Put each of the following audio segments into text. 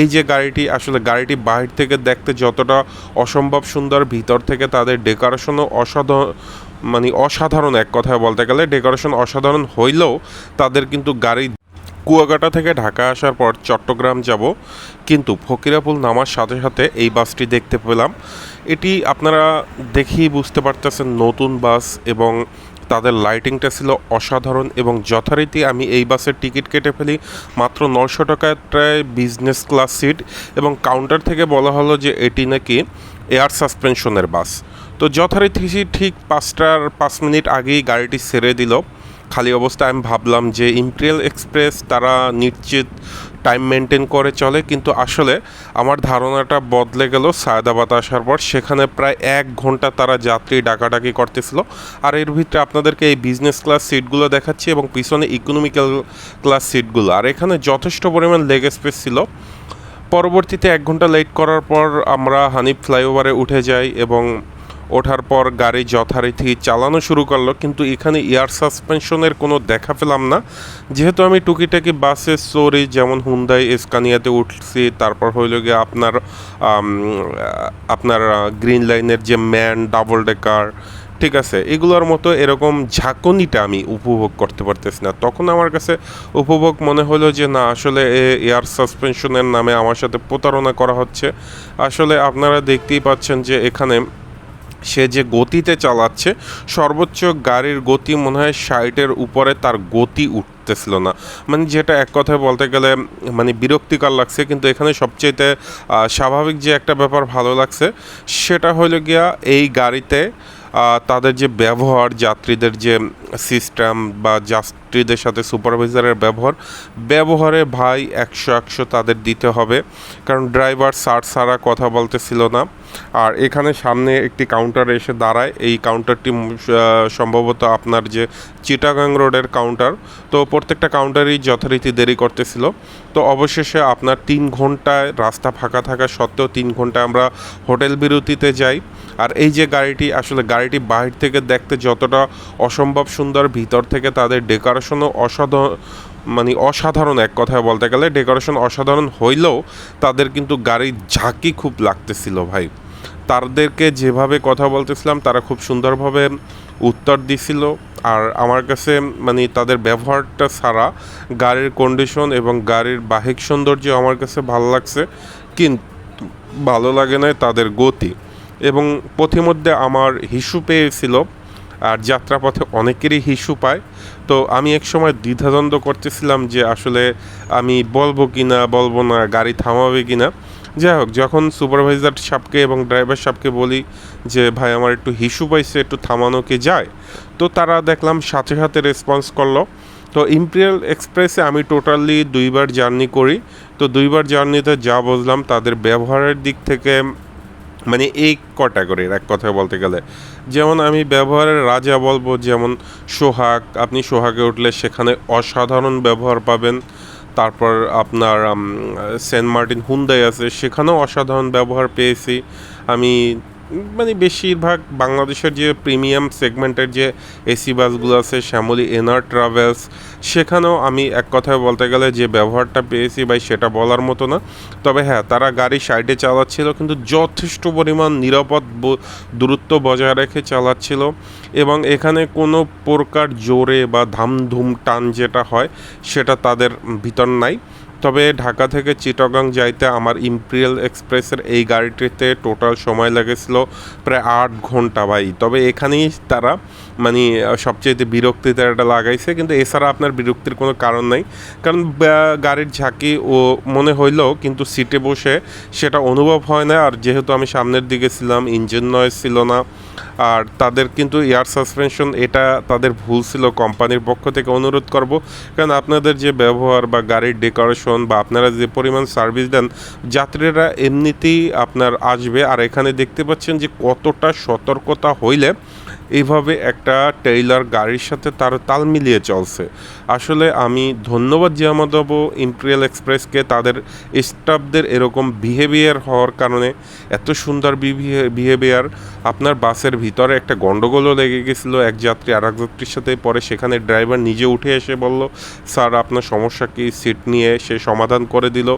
এই যে গাড়িটি, আসলে গাড়িটি বাহির থেকে দেখতে যতটা অসম্ভব সুন্দর, ভিতর থেকে তাদের ডেকোরেশনও অসাধারণ মানে অসাধারণ এক কথায় বলতে গেলে, ডেকোরেশন অসাধারণ হইলেও তাদের কিন্তু গাড়ি কুয়াকাটা থেকে ঢাকা আসার পর চট্টগ্রাম যাব। কিন্তু ফকিরাপুল নামার সাথে সাথে এই বাসটি দেখতে পেলাম। এটি আপনারা দেখেই বুঝতে পারতেছেন নতুন বাস এবং তাদের লাইটিংটা ছিল অসাধারণ এবং যথারীতি আমি এই বাসের টিকিট কেটে ফেলি মাত্র নশো টাকায় প্রায় বিজনেস ক্লাস সিট এবং কাউন্টার থেকে বলা হলো যে এটি নাকি এয়ার সাসপেনশনের বাস। তো যথারীতি ঠিক পাঁচটার পাঁচ মিনিট আগেই গাড়িটি ছেড়ে দিল। খালি অবস্থায় আমি ভাবলাম যে ইম্পেরিয়াল এক্সপ্রেস তারা নিশ্চিত টাইম মেনটেন করে চলে, কিন্তু আসলে আমার ধারণাটা বদলে গেল সায়দাবাদ আসার পর। সেখানে প্রায় এক ঘণ্টা তারা যাত্রী ডাকাডাকি করতেছিল। আর এর ভিতরে আপনাদেরকে এই বিজনেস ক্লাস সিটগুলো দেখাচ্ছি এবং পিছনে ইকোনমিক্যাল ক্লাস সিটগুলো আর এখানে যথেষ্ট পরিমাণ লেগ স্পেস ছিল। পরবর্তীতে এক ঘণ্টা লেট করার পর আমরা হানিফ ফ্লাইওভারে উঠে যাই এবং ওঠার পর গাড়ি যথারীতি চালানো শুরু করল, কিন্তু এখানে এয়ার সাসপেনশনের কোনো দেখা পেলাম না। যেহেতু আমি টুকিটাকি বাসে সরি, যেমন হুন্দাই এসকানিয়াতে উঠছি, তারপর হইল গিয়ে আপনার আপনার গ্রিন লাইনের যে ম্যান, ডাবল ডেকার, ঠিক আছে, এগুলোর মতো এরকম ঝাঁকুনিটা আমি উপভোগ করতে পারতেছি না। তখন আমার কাছে উপভোগ মনে হলো যে, না, আসলে এয়ার সাসপেনশনের নামে আমার সাথে প্রতারণা করা হচ্ছে। আসলে আপনারা দেখতেই পাচ্ছেন যে এখানে সে যে গতিতে চালাচ্ছে, সর্বোচ্চ গাড়ির গতি মনে হয় ষাটের উপরে তার গতি উঠতেছিল না। মানে যেটা এক কথায় বলতে গেলে মানে বিরক্তিকর লাগছে, কিন্তু এখানে সবচেয়েতে স্বাভাবিক যে একটা ব্যাপার ভালো লাগছে, সেটা হলো গিয়া এই গাড়িতে তাদের যে ব্যবহার, যাত্রীদের যে সিস্টেম বা যাত্রীদের সাথে সুপারভাইজারের ব্যবহার, ব্যবহারে ভাই একশো একশো তাদের দিতে হবে। কারণ ড্রাইভার সার সারা কথা বলতেছিল না। আর এখানে সামনে একটি কাউন্টার এসে দাঁড়ায়। এই কাউন্টারটি সম্ভবত আপনার যে চিটাগাং রোডের কাউন্টার তো প্রত্যেকটা কাউন্টারই যথারীতি দেরি করতেছিল। তো অবশেষে আপনার তিন ঘন্টায় রাস্তা ফাঁকা থাকা সত্ত্বেও তিন ঘণ্টা আমরা হোটেল বিরতিতে যাই। আর এই যে গাড়িটি, আসলে গাড়িটি বাহির থেকে দেখতে যতটা অসম্ভব সুন্দর, ভিতর থেকে তাদের ডেকোরেশনও অসাধারণ মানে অসাধারণ এক কথায় বলতে গেলে ডেকোরেশন অসাধারণ হইলেও তাদের কিন্তু গাড়ির ঝাঁকি খুব লাগতেছিল ভাই। তাদেরকে যেভাবে কথা বলতেছিলাম, তারা খুব সুন্দরভাবে উত্তর দিছিল। আর আমার কাছে মানে তাদের ব্যবহারটা ছাড়া গাড়ির কন্ডিশন এবং গাড়ির বাহিক সৌন্দর্য আমার কাছে ভালো লাগছে, কিন্তু ভালো লাগে না তাদের গতি। এবং পথিমধ্যে আমার হিসু পেয়েছিল আর যাত্রাপথে অনেকেরই হিসু পায়। তো আমি এক সময় দ্বিধাদ্বন্দ্ব করতেছিলাম যে আসলে আমি বলব কি না বলব না, গাড়ি থামাবে কি না যাই হোক, যখন সুপারভাইজার সাপকে এবং ড্রাইভার সাপকে বলি যে, ভাই, আমার একটু হিসু পাইছে, একটু থামানো কি যায়? তো তারা দেখলাম সাথে সাথে রেসপন্স করল। তো ইম্পেরিয়াল এক্সপ্রেসে আমি টোটালি দুইবার জার্নি করি। তো দুইবার জার্নিতে যা বুঝলাম, তাদের ব্যবহারের দিক থেকে মানে এই ক্যাটাগরির এক কথায় বলতে গেলে। যেমন আমি ব্যবহারের রাজা বলব, যেমন সোহাগ, আপনি সোহাগে উঠলে সেখানে অসাধারণ ব্যবহার পাবেন। তারপর আপনার সেন্ট মার্টিন হুন্দাই আছে, সেখানেও অসাধারণ ব্যবহার পেয়েছি। আমি মানে বেশিরভাগ বাংলাদেশের যে প্রিমিয়াম সেগমেন্টের যে এসি বাসগুলো আছে, শ্যামলী এনার ট্রাভেলস সেখানেও আমি এক কথায় বলতে গেলে যে ব্যবহারটা পেয়েছি ভাই, সেটা বলার মতো না। তবে হ্যাঁ তারা গাড়ি সাইডে চালাচ্ছিল, কিন্তু যথেষ্ট পরিমাণ নিরাপদ দূরত্ব বজায় রেখে চালাচ্ছিল এবং এখানে কোনো প্রকার জোরে বা ধামধুম টান যেটা হয়, সেটা তাদের ভিতর নাই। তবে ঢাকা থেকে চিটাগাং যাইতে আমার ইম্পেরিয়াল এক্সপ্রেসের এই গাড়িটিতে টোটাল সময় লেগেছিল প্রায় আট ঘণ্টা ভাই। তবে এখানেই তারা মানে সবচেয়ে বিরক্তিতে এটা লাগাইছে। কিন্তু এছাড়া আপনার বিরক্তির কোনো কারণ নাই। কারণ গাড়ির ঝাঁকি ও মনে হইলেও কিন্তু সিটে বসে সেটা অনুভব হয় না। আর যেহেতু আমি সামনের দিকে ছিলাম ইঞ্জিন নয়েজ ছিল না। আর তাদের কিন্তু এয়ার সাসপেনশন, এটা তাদের ভুল ছিল কোম্পানির পক্ষ থেকে অনুরোধ করব। কারণ আপনাদের যে ব্যবহার বা গাড়ির ডেকোরেশন বা আপনারা যে পরিমাণ সার্ভিস দেন, যাত্রীরা এমনিতেই আপনার আসবে। আর এখানে দেখতে পাচ্ছেন যে কতটা সতর্কতা হইলে এইভাবে একটা টেইলার গাড়ির সাথে তার তাল মিলিয়ে চলছে। আসলে আমি ধন্যবাদ জিয়ামা দেবো ইম্পেরিয়াল এক্সপ্রেসকে তাদের স্টাফদের এরকম বিহেভিয়ার হওয়ার কারণে এত সুন্দর বিহেভিয়ার। আপনার বাসের ভিতরে একটা গন্ডগোলও লেগে গেছিল, এক যাত্রী আর এক যাত্রীর সাথে। পরে সেখানে ড্রাইভার নিজে উঠে এসে বলল, স্যার, আপনার সমস্যা কি? সিট নিয়ে সে সমাধান করে দিল।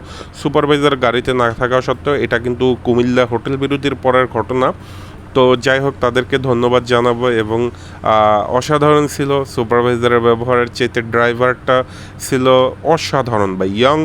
সুপারভাইজার গাড়িতে না থাকা সত্ত্বেও এটা কিন্তু কুমিল্লা হোটেল বিরতির পরের ঘটনা। তো যাই হোক, তাদেরকে ধন্যবাদ জানাব এবং অসাধারণ ছিল সুপারভাইজারের ব্যবহারের চেতে ড্রাইভারটা ছিল অসাধারণ বা ইয়ং